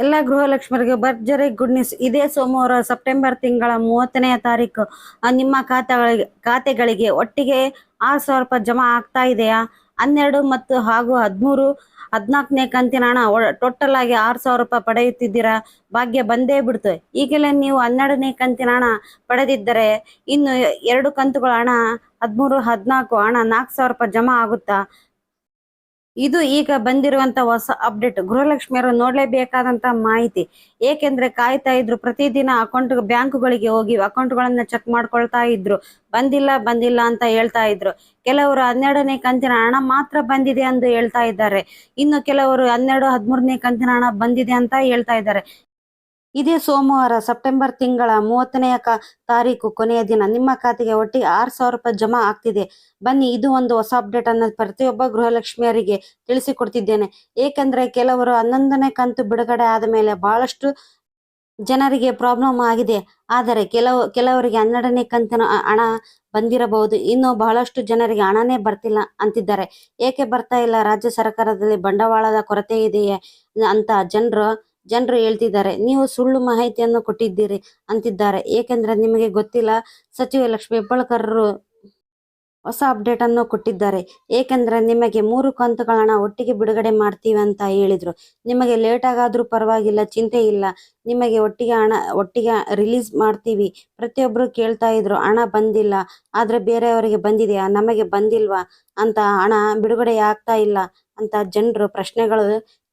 ಎಲ್ಲ ಗೃಹಲಕ್ಷ್ಮರಿಗೆ ಭರ್ಜರಿ good news ಇದೇ ಸೋಮವಾರ ಸೆಪ್ಟೆಂಬರ್ ತಿಂಗಳ ಮೂವತ್ತನೆಯ ತಾರೀಕು ನಿಮ್ಮ ಖಾತೆಗಳಿಗೆ ಖಾತೆಗಳಿಗೆ ಒಟ್ಟಿಗೆ ಆರು ಸಾವಿರ ರೂಪಾಯಿ ಜಮಾ ಆಗ್ತಾ ಇದೆಯಾ? ಹನ್ನೆರಡು ಮತ್ತು ಹಾಗೂ ಹದಿಮೂರು, ಹದಿನಾಲ್ಕನೇ ಕಂತಿನ ಹಣ ಟೋಟಲ್ ಆಗಿ ಆರು ಸಾವಿರ ರೂಪಾಯಿ ಪಡೆಯುತ್ತಿದ್ದೀರಾ? ಭಾಗ್ಯ ಬಂದೇ ಬಿಡ್ತು. ಈಗಲೇ ನೀವು ಹನ್ನೆರಡನೇ ಕಂತಿನ ಹಣ ಪಡೆದಿದ್ದರೆ ಇನ್ನು ಎರಡು ಕಂತುಗಳ ಹಣ, ಹದಿಮೂರು, ಹದಿನಾಲ್ಕು, ಹಣ ನಾಲ್ಕು ಸಾವಿರ ರೂಪಾಯಿ ಜಮಾ ಆಗುತ್ತಾ? ಇದು ಈಗ ಬಂದಿರುವಂತ ಹೊಸ ಅಪ್ಡೇಟ್ ಗೃಹಲಕ್ಷ್ಮಿಯರು ನೋಡಲೇಬೇಕಾದಂತ ಮಾಹಿತಿ. ಏಕೆಂದ್ರೆ ಕಾಯ್ತಾ ಇದ್ರು, ಪ್ರತಿದಿನ ಅಕೌಂಟ್ ಬ್ಯಾಂಕ್ಗಳಿಗೆ ಹೋಗಿ ಅಕೌಂಟ್ ಗಳನ್ನ ಚೆಕ್ ಮಾಡ್ಕೊಳ್ತಾ ಇದ್ರು. ಬಂದಿಲ್ಲ ಬಂದಿಲ್ಲ ಅಂತ ಹೇಳ್ತಾ ಇದ್ರು. ಕೆಲವರು ಹನ್ನೆರಡನೇ ಕಂತಿನ ಹಣ ಮಾತ್ರ ಬಂದಿದೆ ಎಂದು ಹೇಳ್ತಾ ಇದ್ದಾರೆ. ಇನ್ನು ಕೆಲವರು ಹನ್ನೆರಡು, ಹದಿಮೂರನೇ ಕಂತಿನ ಹಣ ಬಂದಿದೆ ಅಂತ ಹೇಳ್ತಾ ಇದ್ದಾರೆ. ಇದೇ ಸೋಮವಾರ ಸೆಪ್ಟೆಂಬರ್ ತಿಂಗಳ ಮೂವತ್ತನೆಯ ಕ, ತಾರೀಕು ಕೊನೆಯ ದಿನ ನಿಮ್ಮ ಖಾತೆಗೆ ಒಟ್ಟಿಗೆ ಆರು ಸಾವಿರ ರೂಪಾಯಿ ಜಮಾ ಆಗ್ತಿದೆ. ಬನ್ನಿ, ಇದು ಒಂದು ಹೊಸ ಅಪ್ಡೇಟ್ ಅನ್ನ ಪ್ರತಿಯೊಬ್ಬ ಗೃಹಲಕ್ಷ್ಮಿಯರಿಗೆ ತಿಳಿಸಿಕೊಡ್ತಿದ್ದೇನೆ. ಏಕೆಂದ್ರೆ ಕೆಲವರು ಹನ್ನೊಂದನೇ ಕಂತು ಬಿಡುಗಡೆ ಆದ ಮೇಲೆ ಬಹಳಷ್ಟು ಜನರಿಗೆ ಪ್ರಾಬ್ಲಮ್ ಆಗಿದೆ. ಆದರೆ ಕೆಲವು, ಕೆಲವರಿಗೆ ಹನ್ನೆರಡನೇ ಕಂತಿನ ಹಣ ಬಂದಿರಬಹುದು. ಇನ್ನು ಬಹಳಷ್ಟು ಜನರಿಗೆ ಹಣನೇ ಬರ್ತಿಲ್ಲ ಅಂತಿದ್ದಾರೆ. ಏಕೆ ಬರ್ತಾ ಇಲ್ಲ? ರಾಜ್ಯ ಸರ್ಕಾರದಲ್ಲಿ ಬಂಡವಾಳದ ಕೊರತೆ ಇದೆಯೇ ಅಂತ ಜನರು ಜನರು ಹೇಳ್ತಿದ್ದಾರೆ, ನೀವು ಸುಳ್ಳು ಮಾಹಿತಿಯನ್ನು ಕೊಟ್ಟಿದ್ದೀರಿ ಅಂತಿದ್ದಾರೆ. ಏಕೆಂದ್ರೆ ನಿಮಗೆ ಗೊತ್ತಿಲ್ಲ, ಸಚಿವ ಲಕ್ಷ್ಮಿ ಹೆಬ್ಬಾಳ್ಕರರು ಹೊಸ ಅಪ್ಡೇಟ್ ಅನ್ನು ಕೊಟ್ಟಿದ್ದಾರೆ. ಏಕೆಂದ್ರೆ ನಿಮಗೆ ಮೂರು ಕಂತುಗಳ ಹಣ ಒಟ್ಟಿಗೆ ಬಿಡುಗಡೆ ಮಾಡ್ತೀವಿ ಅಂತ ಹೇಳಿದ್ರು. ನಿಮಗೆ ಲೇಟ್ ಆಗಾದ್ರೂ ಪರವಾಗಿಲ್ಲ, ಚಿಂತೆ ಇಲ್ಲ. ನಿಮಗೆ ಒಟ್ಟಿಗೆ ಹಣ, ಒಟ್ಟಿಗೆ ರಿಲೀಸ್ ಮಾಡ್ತೀವಿ. ಪ್ರತಿಯೊಬ್ರು ಕೇಳ್ತಾ ಇದ್ರು, ಹಣ ಬಂದಿಲ್ಲ. ಆದ್ರೆ ಬೇರೆಯವರಿಗೆ ಬಂದಿದೆಯಾ? ನಮಗೆ ಬಂದಿಲ್ವಾ? ಅಂತ ಹಣ ಬಿಡುಗಡೆ ಆಗ್ತಾ ಇಲ್ಲ ಅಂತ ಜನರು ಪ್ರಶ್ನೆಗಳು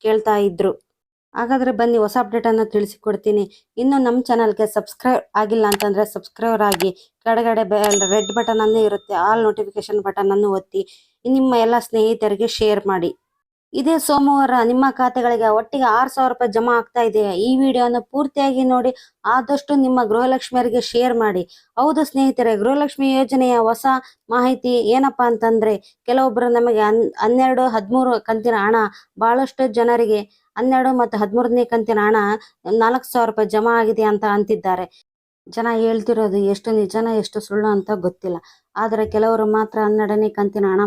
ಕೇಳ್ತಾ ಇದ್ರು. ಹಾಗಾದ್ರೆ ಬನ್ನಿ ಹೊಸ ಅಪ್ಡೇಟ್ ಅನ್ನು ತಿಳಿಸಿಕೊಡ್ತೀನಿ. ಇನ್ನು ನಮ್ಮ ಚಾನಲ್ಗೆ ಸಬ್ಸ್ಕ್ರೈಬ್ ಆಗಿಲ್ಲ ಅಂತಂದ್ರೆ ಸಬ್ಸ್ಕ್ರೈಬರ್ ಆಗಿ, ಕೆಳಗಡೆ ರೆಡ್ ಬಟನ್ ಅನ್ನು ಇರುತ್ತೆ ಆಲ್ ನೋಟಿಫಿಕೇಶನ್ ಬಟನ್ ಅನ್ನು ಒತ್ತಿ ನಿಮ್ಮ ಎಲ್ಲ ಸ್ನೇಹಿತರಿಗೆ ಶೇರ್ ಮಾಡಿ. ಇದೇ ಸೋಮವಾರ ನಿಮ್ಮ ಖಾತೆಗಳಿಗೆ ಒಟ್ಟಿಗೆ ಆರು ಸಾವಿರ ರೂಪಾಯಿ ಜಮಾ ಆಗ್ತಾ ಇದೆ. ಈ ವಿಡಿಯೋನ ಪೂರ್ತಿಯಾಗಿ ನೋಡಿ, ಆದಷ್ಟು ನಿಮ್ಮ ಗೃಹಲಕ್ಷ್ಮಿಯರಿಗೆ ಶೇರ್ ಮಾಡಿ. ಹೌದು ಸ್ನೇಹಿತರೆ, ಗೃಹಲಕ್ಷ್ಮಿ ಯೋಜನೆಯ ಹೊಸ ಮಾಹಿತಿ ಏನಪ್ಪಾ ಅಂತಂದ್ರೆ ಕೆಲವೊಬ್ಬರು ನಮಗೆ ಹನ್, ಹನ್ನೆರಡು, ಹದಿಮೂರು ಕಂತಿನ ಹಣ, ಬಹಳಷ್ಟು ಜನರಿಗೆ ಹನ್ನೆರಡು ಮತ್ತು ಹದಿಮೂರನೇ ಕಂತಿನ ಹಣ ನಾಲ್ಕು ಸಾವಿರ ರೂಪಾಯಿ ಜಮಾ ಆಗಿದೆ ಅಂತ ಅಂತಿದ್ದಾರೆ. ಜನ ಹೇಳ್ತಿರೋದು ಎಷ್ಟು ನಿಜನ, ಎಷ್ಟು ಸುಳ್ಳು ಅಂತ ಗೊತ್ತಿಲ್ಲ. ಆದರೆ ಕೆಲವರು ಮಾತ್ರ ಹನ್ನೆರಡನೇ ಕಂತಿನ ಹಣ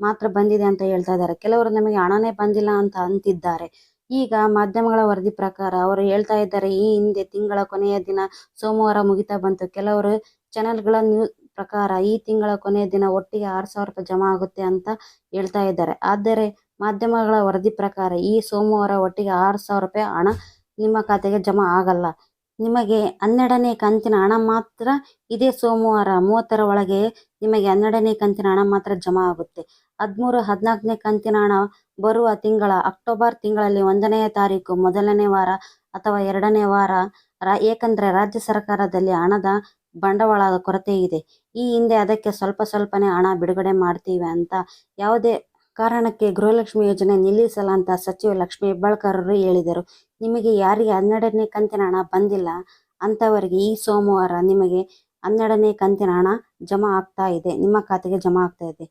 ಮಾತ್ರ ಬಂದಿದೆ ಅಂತ ಹೇಳ್ತಾ ಇದ್ದಾರೆ. ಕೆಲವರು ನಮಗೆ ಹಣನೇ ಬಂದಿಲ್ಲ ಅಂತ ಅಂತಿದ್ದಾರೆ. ಈಗ ಮಾಧ್ಯಮಗಳ ವರದಿ ಪ್ರಕಾರ ಅವರು ಹೇಳ್ತಾ ಇದ್ದಾರೆ, ಈ ಹಿಂದೆ ತಿಂಗಳ ಕೊನೆಯ ದಿನ ಸೋಮವಾರ ಮುಗಿತಾ ಬಂತು. ಕೆಲವರು ಚಾನೆಲ್ಗಳ ನ್ಯೂಸ್ ಪ್ರಕಾರ ಈ ತಿಂಗಳ ಕೊನೆಯ ದಿನ ಒಟ್ಟಿಗೆ ಆರು ಸಾವಿರ ರೂಪಾಯಿ ಜಮಾ ಆಗುತ್ತೆ ಅಂತ ಹೇಳ್ತಾ ಇದ್ದಾರೆ. ಆದರೆ ಮಾಧ್ಯಮಗಳ ವರದಿ ಪ್ರಕಾರ ಈ ಸೋಮವಾರ ಒಟ್ಟಿಗೆ ಆರು ಸಾವಿರ ರೂಪಾಯಿ ಹಣ ನಿಮ್ಮ ಖಾತೆಗೆ ಜಮಾ ಆಗಲ್ಲ. ನಿಮಗೆ ಹನ್ನೆರಡನೇ ಕಂತಿನ ಹಣ ಮಾತ್ರ ಇದೇ ಸೋಮವಾರ ಮೂವತ್ತರ ಒಳಗೆ ನಿಮಗೆ ಹನ್ನೆರಡನೇ ಕಂತಿನ ಹಣ ಮಾತ್ರ ಜಮಾ ಆಗುತ್ತೆ. ಹದಿಮೂರು, ಹದಿನಾಲ್ಕನೇ ಕಂತಿನ ಹಣ ಬರುವ ತಿಂಗಳ ಅಕ್ಟೋಬರ್ ತಿಂಗಳಲ್ಲಿ ಒಂದನೆಯ ತಾರೀಕು, ಮೊದಲನೇ ವಾರ ಅಥವಾ ಎರಡನೇ ವಾರ ರಾ, ಏಕೆಂದರೆ ರಾಜ್ಯ ಸರ್ಕಾರದಲ್ಲಿ ಹಣದ ಬಂಡವಾಳದ ಕೊರತೆ ಇದೆ. ಈ ಹಿಂದೆ ಅದಕ್ಕೆ ಸ್ವಲ್ಪ ಸ್ವಲ್ಪನೇ ಹಣ ಬಿಡುಗಡೆ ಮಾಡ್ತೀವಿ ಅಂತ ಯಾವುದೇ ಕಾರಣಕ್ಕೆ ಗೃಹಲಕ್ಷ್ಮಿ ಯೋಜನೆ ನಿಲ್ಲಿಸಲ್ಲ ಅಂತ ಸಚಿವ ಲಕ್ಷ್ಮೀ ಹೆಬ್ಬಾಳ್ಕರರು ಹೇಳಿದರು. ನಿಮಗೆ ಯಾರಿಗೆ ಹನ್ನೆರಡನೇ ಕಂತಿನ ಹಣ ಬಂದಿಲ್ಲ ಅಂಥವರಿಗೆ ಈ ಸೋಮವಾರ ನಿಮಗೆ ಹನ್ನೆರಡನೇ ಕಂತಿನ ಹಣ ಜಮಾ ಆಗ್ತಾ ಇದೆ. ನಿಮ್ಮ ಖಾತೆಗೆ ಜಮಾ ಆಗ್ತಾ ಇದೆ.